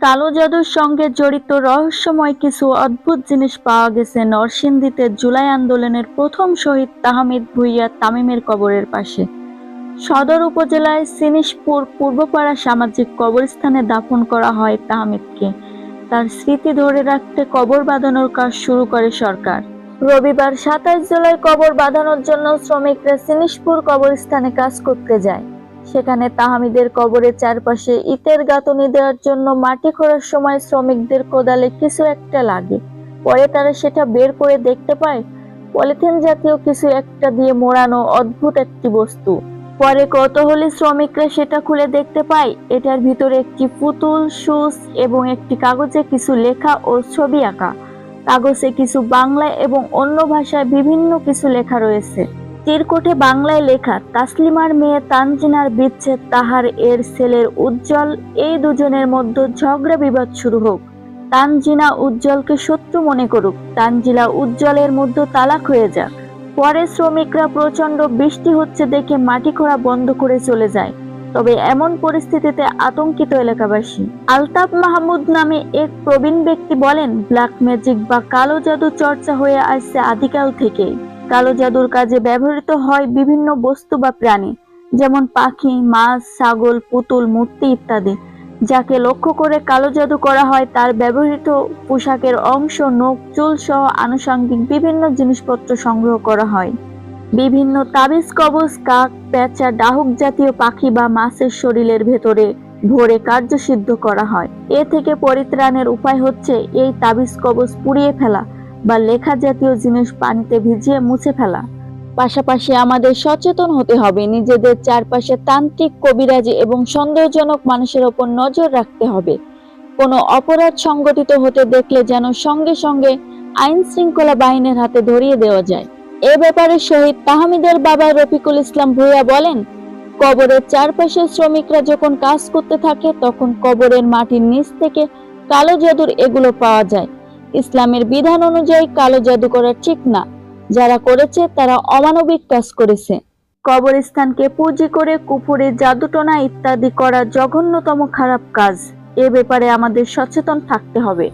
কালো জাদুর সঙ্গে জড়িত রহস্যময় কিছু অদ্ভুত জিনিস পাওয়া গেছে নরসিংদীতে জুলাই আন্দোলনের প্রথম শহীদ তাহমিদ ভুইয়া তামিমের কবরের পাশে। সদর উপজেলায় সিনিসপুর পূর্বপাড়া সামাজিক কবরস্থানে দাফন করা হয় তাহমিদকে। তার স্মৃতি ধরে রাখতে কবর বাঁধানোর কাজ শুরু করে সরকার। রবিবার সাতাশ জুলাই কবর বাঁধানোর জন্য শ্রমিকরা সিনিসপুর কবরস্থানে কাজ করতে যায়। সেখানে তাহামিদের কবরের চারপাশে ইটের গাঁথনি দেওয়ার জন্য মাটি খোঁড়ার সময় শ্রমিকদের কোদালে কিছু একটা লাগে। পরে তারা সেটা বের করে দেখতে পায়, পলিথিন জাতীয় কিছু একটা দিয়ে মোড়ানো অদ্ভুত একটি বস্তু। পরে কৌতূহলী শ্রমিকরা সেটা খুলে দেখতে পায়, এটার ভিতরে একটি পুতুল সুস এবং একটি কাগজে কিছু লেখা ও ছবি আঁকা। কাগজে কিছু বাংলা এবং অন্য ভাষায় বিভিন্ন কিছু লেখা রয়েছে। চিরকুটে বাংলায় লেখা, তাসলিমার মেয়ে তানজিনার বিচ্ছেদ তাহার এর ছেলের উজ্জ্বল, এই দুজনের মধ্যে ঝগড়া বিবাদ শুরু হোক। তানজিনা উজ্জ্বলকে শত্রু মনে করুক, তানজিলা উজ্জ্বলের মধ্যে তালাক হয়ে যাক। পরে শ্রমিকরা প্রচণ্ড বৃষ্টি হচ্ছে দেখে মাটি খোঁড়া বন্ধ করে চলে যায়। তবে এমন পরিস্থিতিতে আতঙ্কিত এলাকাবাসী। আলতাফ মাহমুদ নামে এক প্রবীণ ব্যক্তি বলেন, ব্ল্যাক ম্যাজিক বা কালো জাদু চর্চা হয়ে আসছে আদিকাল থেকেই। কালো জাদুর কাজে ব্যবহৃত হয় বিভিন্ন বস্তু বা প্রাণী, যেমন পাখি, মাছ, ছাগল, পুতুল, মূর্তি ইত্যাদি। যাকে লক্ষ্য করে কালো জাদু করা হয়, তার ব্যবহৃত পোশাকের অংশ, নখ, চুল সহ আনুষঙ্গিক বিভিন্ন জিনিসপত্র সংগ্রহ করা হয়। বিভিন্ন তাবিজ, কবজ, কাক, পেঁচা, ডাহুক জাতীয় পাখি বা মাছের শরীরের ভেতরে ভরে কার্যসিদ্ধ করা হয়। এ থেকে পরিত্রাণের উপায় হচ্ছে এই তাবিজ, কবজ পুড়িয়ে ফেলা। বা লেখা জাতীয় জিনিস পানিতে ভিজিয়ে মুছে ফেলা। পাশাপাশি আমাদের সচেতন হতে হবে, নিজেদের চারপাশে তান্ত্রিক কবিরাজি এবং সন্দেহজনক মানুষের ওপর নজর রাখতে হবে। কোনো অপরাধ সংগঠিত হতে দেখলে যেন সঙ্গে সঙ্গে আইন শৃঙ্খলা বাহিনীর হাতে ধরিয়ে দেওয়া যায়। এ ব্যাপারে শহীদ তাহমিদের বাবা রফিকুল ইসলাম ভূঁইয়া বলেন, কবরের চারপাশে শ্রমিকরা যখন কাজ করতে থাকে, তখন কবরের মাটির নিচ থেকে কালো জাদুর এগুলো পাওয়া যায়। ইসলামের বিধান অনুযায়ী কালো জাদু করা ঠিক না। যারা করেছে, তারা অমানবিক কাজ করেছে। কবরস্থানকে পুঁজি করে কুপুরে জাদুটনা ইত্যাদি করা জঘন্যতম খারাপ কাজ। এ ব্যাপারে আমাদের সচেতন থাকতে হবে।